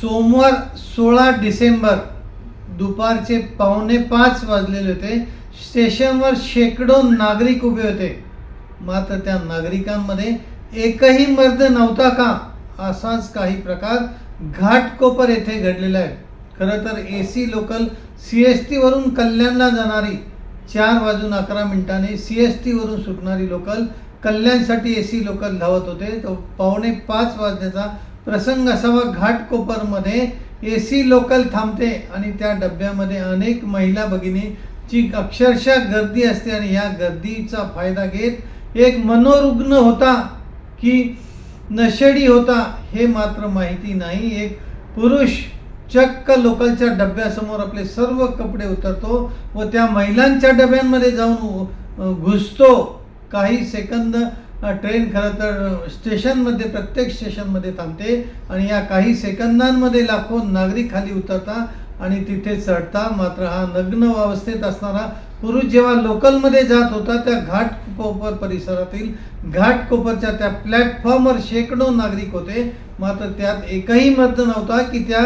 सोमवार सोळा डिसेंबर दुपारचे पावणे पाच वाजलेले होते. स्टेशनवर शेकडो नागरिक उभे होते. मात्र त्या नागरिकांमध्ये एकही मर्द नव्हता का? असाच काही प्रकार घाटकोपर येथे घडलेला आहे. खरं तर A C local C S टीवरून कल्याणला जाणारी चार वाजून अकरा मिनिटांनी सी एस टीवरून सुटणारी लोकल कल्याणसाठी ए सी लोकल धावत होते. तो पावणे पाच वाजण्याचा प्रसंग असावा घाटकोपरमध्ये ए सी लोकल थांबते आणि त्या डब्यामध्ये अनेक महिला भगिनीची अक्षरशः गर्दी असते आणि या गर्दीचा फायदा घेत एक मनोरुग्ण होता की नशेडी होता हे मात्र माहिती नाही. एक पुरुष चक्क लोकलच्या डब्यासमोर आपले सर्व कपडे उतरतो व त्या महिलांच्या डब्यांमध्ये जाऊन घुसतो. काही सेकंद ट्रेन खरं तर स्टेशनमध्ये प्रत्येक स्टेशनमध्ये थांबते आणि या काही सेकंदांमध्ये लाखो नागरिक खाली उतरता आणि तिथे चढता. मात्र हा नग्न अवस्थेत असणारा पुरुष जेव्हा लोकलमध्ये जात होता त्या घाटकोपर परिसरातील घाटकोपरच्या त्या प्लॅटफॉर्मवर शेकडो नागरिक होते. मात्र त्यात एकही मत नव्हता की त्या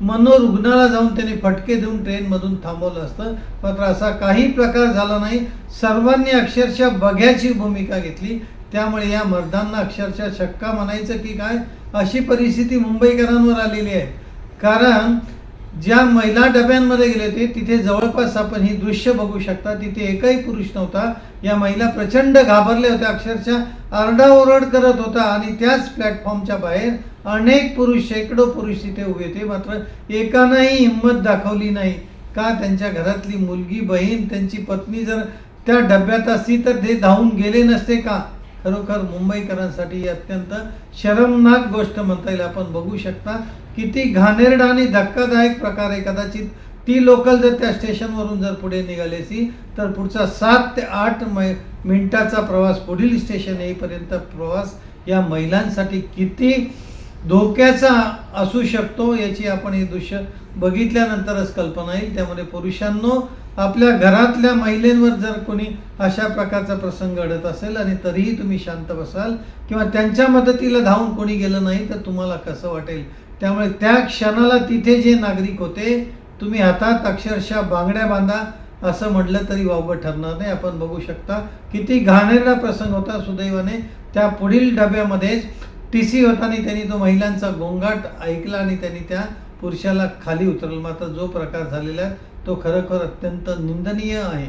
मनोरुग्णाला जाऊन त्यांनी फटके देऊन ट्रेनमधून थांबवलं असतं. मात्र असा काही प्रकार झाला नाही. सर्वांनी अक्षरशः बघ्याची भूमिका घेतली. त्यामुळे या मर्दांना अक्षरशः शक्का म्हणायचं की काय? अशी परिस्थिती मुंबईकरांवर आलेली आहे. कारण ज्या महिला डब्यांमध्ये गेले होते तिथे जवळपास आपण ही दृश्य बघू शकता तिथे एकही पुरुष नव्हता. या महिला प्रचंड घाबरल्या होत्या अक्षरशः आरडाओरड करत होता आणि त्याच प्लॅटफॉर्मच्या बाहेर अनेक पुरुष शेकडो पुरुष तिथे उभे होते. मात्र एकानंही हिंमत दाखवली नाही. का त्यांच्या घरातली मुलगी बहीण त्यांची पत्नी जर त्या डब्यात असती तर ते धावून गेले नसते का? खरोखर मुंबईकरांसाठी अत्यंत शरमनाक गोष्ट म्हणता येईल. आपण बघू शकता किती घाणेरडा आणि धक्कादायक प्रकार आहे कदाचित ती लोकल जर त्या स्टेशनवरून जर पुढे निघाली असती तर पुढचा सात ते आठ मै मिनिटाचा प्रवास पुढील स्टेशन येईपर्यंत प्रवास या महिलांसाठी किती धोक्याचा असू शकतो याची आपण हे दृश्य बघितल्यानंतरच कल्पना येईल. त्यामध्ये पुरुषांनो आपल्या घरातल्या महिलेंवर जर कोणी अशा प्रकारचा प्रसंग घडत असेल आणि तरीही तुम्ही शांत बसाल किंवा त्यांच्या मदतीला धावून कोणी गेलं नाही तर तुम्हाला कसं वाटेल? त्यामुळे त्या क्षणाला तिथे जे नागरिक होते तुम्ही हातात अक्षरशः बांगड्या बांधा असं म्हटलं तरी वावगं ठरणार नाही. आपण बघू शकता किती घाणेरडा प्रसंग होता सुदैवाने. त्या पुढील डब्यामध्येच टी सी होताना त्यांनी तो महिलांचा गोंगाट ऐकला आणि त्यांनी त्या पुरुषाला खाली उतरलं मात्र जो प्रकार झालेला आहे तो खरोखर अत्यंत निंदनीय आहे.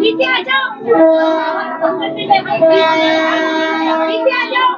नीचे आ जाओ नीचे आ जाओ